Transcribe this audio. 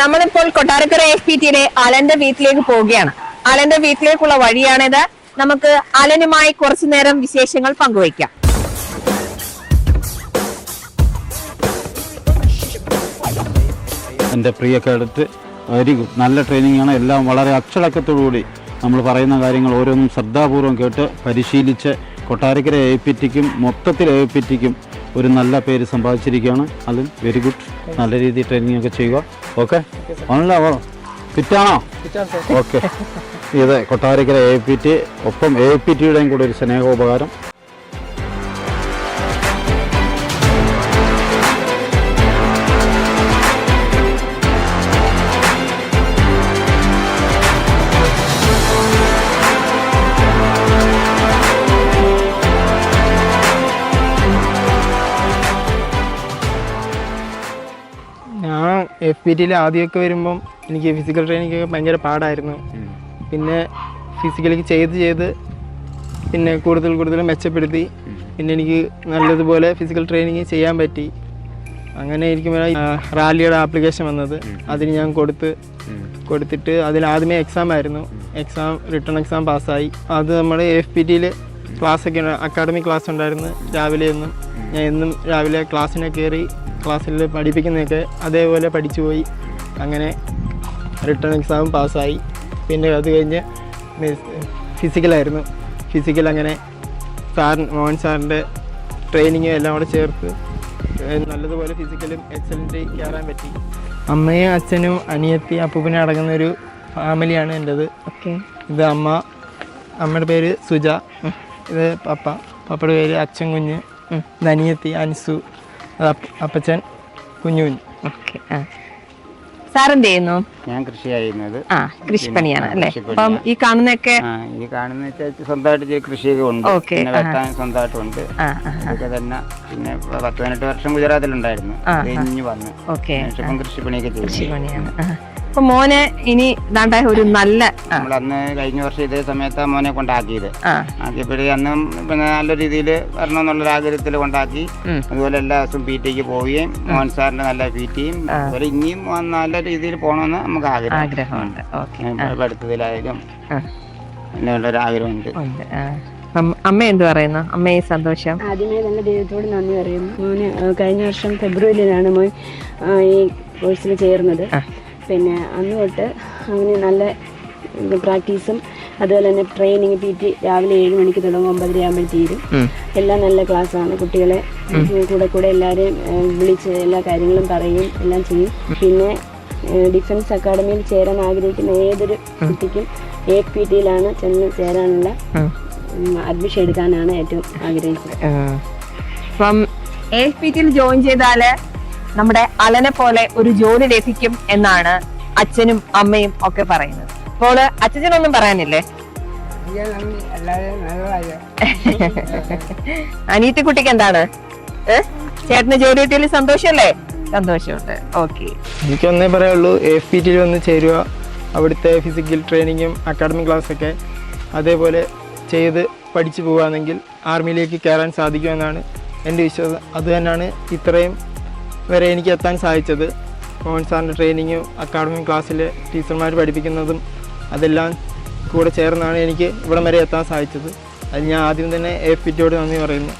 നമ്മളിപ്പോൾ Kottarakkara F P ടിയിലെ അലന്റെ വീട്ടിലേക്ക് പോവുകയാണ്. അലന്റെ വീട്ടിലേക്കുള്ള വഴിയാണിത്. നമുക്ക് അലനുമായി കുറച്ചു നേരം വിശേഷങ്ങൾ പങ്കുവയ്ക്കാം. എന്റെ പ്രിയ കേഡറ്റ് വെരി ഗുഡ് നല്ല ട്രെയിനിങ് ആണ്. എല്ലാം വളരെ അച്ചടക്കത്തോടുകൂടി നമ്മൾ പറയുന്ന കാര്യങ്ങൾ ഓരോന്നും ശ്രദ്ധാപൂർവം കേട്ട് പരിശീലിച്ച് കൊട്ടാരക്കര എ പി ടിക്കും മൊത്തത്തിൽ എ പി ടിക്കും ഒരു നല്ല പേര് സമ്പാദിച്ചിരിക്കുകയാണ്. അതും വെരി ഗുഡ് നല്ല രീതിയിൽ ട്രെയിനിങ് ഒക്കെ ചെയ്യുക. ഓക്കെ ആണല്ലോ ഫിറ്റാണോ ഓക്കെ ഇത് കൊട്ടാരക്കര എ പി ടി ഒപ്പം എ പി ടിയുടെയും കൂടെ ഒരു സ്നേഹോപകാരം. എഫ് പി ടിയിൽ ആദ്യമൊക്കെ വരുമ്പം എനിക്ക് ഫിസിക്കൽ ട്രെയിനിങ് ഒക്കെ ഭയങ്കര പാടായിരുന്നു. പിന്നെ ഫിസിക്കലി ചെയ്ത് ചെയ്ത് പിന്നെ കൂടുതൽ കൂടുതൽ മെച്ചപ്പെടുത്തി. പിന്നെ എനിക്ക് നല്ലതുപോലെ ഫിസിക്കൽ ട്രെയിനിങ് ചെയ്യാൻ പറ്റി. അങ്ങനെ ഇരിക്കുമ്പോൾ റാലിയുടെ ആപ്ലിക്കേഷൻ വന്നത്. അതിന് ഞാൻ കൊടുത്ത് കൊടുത്തിട്ട് അതിൽ ആദ്യമേ എക്സാം ആയിരുന്നു. എക്സാം റിട്ടേൺ എക്സാം പാസ്സായി. അത് നമ്മൾ എഫ് പി ടിയിൽ ക്ലാസ്സൊക്കെ അക്കാഡമിക് ക്ലാസ് ഉണ്ടായിരുന്നു രാവിലെ എന്നും. ഞാൻ എന്നും രാവിലെ ക്ലാസ്സിനെ കയറി ക്ലാസ്സിൽ പഠിപ്പിക്കുന്നതൊക്കെ അതേപോലെ പഠിച്ചു പോയി. അങ്ങനെ റിട്ടേൺ എക്സാം പാസ്സായി പിന്നെ അത് കഴിഞ്ഞ് ഫിസിക്കലായിരുന്നു ഫിസിക്കൽ അങ്ങനെ സാർ മോഹൻ സാറിന്റെ ട്രെയിനിങ്ങും എല്ലാം കൂടെ ചേർത്ത് നല്ലതുപോലെ ഫിസിക്കലും എക്സലന്റ് കയറാൻ പറ്റി. അമ്മയും അച്ഛനും അനിയത്തി അപ്പൂപ്പനും അടങ്ങുന്ന ഒരു ഫാമിലിയാണ് എന്റെത് ഓക്കെ ഇത് അമ്മ അമ്മയുടെ പേര് സുജ. ഇത് പപ്പ. പപ്പയുടെ പേര് അച്ഛൻ കുഞ്ഞ്. ഇത് അനിയത്തി അൻസു. അപ്പച്ചൻ കുഞ്ഞു ഓക്കെ ആ. സാർ എന്ത് ചെയ്യുന്നു ഞാൻ കൃഷി ചെയ്യുന്നത് ആ കൃഷിപ്പണിയാണ് അല്ലേ? അപ്പം ഈ കാണുന്നൊക്കെ ഈ കാണുന്ന സ്വന്തമായിട്ട് കൃഷിയൊക്കെ ഉണ്ട്. ഓക്കേ, പിന്നെ വെട്ടാൻ സ്വന്തമായിട്ടുണ്ട്. അതൊക്കെ തന്നെ പിന്നെ പത്ത് പതിനെട്ട് വർഷം ഗുജറാത്തിലുണ്ടായിരുന്നു. കഴിഞ്ഞ് വന്ന് ഓക്കെ ഇപ്പം കൃഷിപ്പണിയൊക്കെ ചെയ്യും കൃഷിപ്പണിയാണ് ആ. അപ്പൊ മോനെ ഇനി ദാണ്ട ഒരു നല്ല നമ്മൾ അന്ന് കഴിഞ്ഞ വർഷം ഇതേ സമയത്ത് മോനെ കൊണ്ടാക്കിയത്. ആക്കിയപ്പോഴേ അന്നും പിന്നെ നല്ല രീതിയിൽ വരണം എന്നുള്ള ആഗ്രഹത്തിൽ കൊണ്ടാക്കി. അതുപോലെ എല്ലാ ദിവസവും പി ടിക്ക് പോവുകയും മോൻ സാറിന്റെ നല്ല പി ടിയും അതുപോലെ ഇനിയും നല്ല രീതിയിൽ പോകണമെന്ന് നമുക്ക് ആഗ്രഹം ആഗ്രഹമുണ്ട്. ഓക്കെ. പഠിത്തത്തിലായാലും ഒരു ആഗ്രഹമുണ്ട്. ഉണ്ട്. അമ്മ എന്ത് പറയുന്നു? അമ്മയെ സന്തോഷം. ആദ്യമേ തന്നെ ദൈവത്തോട് നന്ദി പറയുന്നു. മോന് കഴിഞ്ഞ വർഷം ഫെബ്രുവരിയിലാണ് മോൻ ഈ കോഴ്സിൽ ചേർന്നത്. പിന്നെ അന്ന് തൊട്ട് അവന് നല്ല പ്രാക്ടീസും അതുപോലെ തന്നെ ട്രെയിനിങ് പി ടി രാവിലെ ഏഴ് മണിക്ക് തുടങ്ങും ഒമ്പതര ആകുമ്പോൾ തീരും എല്ലാം നല്ല ക്ലാസ്സാണ് കുട്ടികളെ കൂടെ കൂടെ എല്ലാവരെയും വിളിച്ച് എല്ലാ കാര്യങ്ങളും പറയും എല്ലാം ചെയ്യും. പിന്നെ ഡിഫൻസ് അക്കാഡമിയിൽ ചേരാൻ ആഗ്രഹിക്കുന്ന ഏതൊരു കുട്ടിക്കും എ പി ടിയിലാണ് ചെന്ന് ചേരാനുള്ള അഡ്മിഷൻ എടുക്കാനാണ് ഏറ്റവും ആഗ്രഹിക്കുന്നത്. അപ്പം എ പി ടിയിൽ ജോയിൻ ചെയ്താൽ നമ്മുടെ അലനെ പോലെ ഒരു ജോലി ലഭിക്കും എന്നാണ് അച്ഛനും അമ്മയും ഒക്കെ പറയുന്നത്. അപ്പോൾ അച്ഛനൊന്നും പറയാനില്ലേ? അനീത്തി കുട്ടിക്ക് എന്താണ്? ചേട്ടന് ജോലി കിട്ടിയതിൽ സന്തോഷല്ലേ? സന്തോഷമുണ്ട്. ഓക്കെ. എനിക്കൊന്നേ പറയുള്ളൂ എഫ് പി ടിയിൽ വന്ന് ചേരുക. അവിടുത്തെ ഫിസിക്കൽ ട്രെയിനിങ്ങും അക്കാഡമിക് ക്ലാസ്സൊക്കെ അതേപോലെ ചെയ്ത് പഠിച്ചു പോകുകയാണെങ്കിൽ ആർമിയിലേക്ക് കയറാൻ സാധിക്കുമെന്നാണ് എന്റെ വിശ്വാസം. അതുതന്നെയാണ് ഇത്രയും വരെ എനിക്ക് എത്താൻ സാധിച്ചത്. മോഹൻ സാറിന്റെ ട്രെയിനിങ്ങും അക്കാഡമിക് ക്ലാസ്സിലെ ടീച്ചർമാർ പഠിപ്പിക്കുന്നതും അതെല്ലാം കൂടെ ചേർന്നാണ് എനിക്ക് ഇവിടം വരെ എത്താൻ സാധിച്ചത്. അത് ഞാൻ ആദ്യം തന്നെ എ പി നന്ദി പറയുന്നു.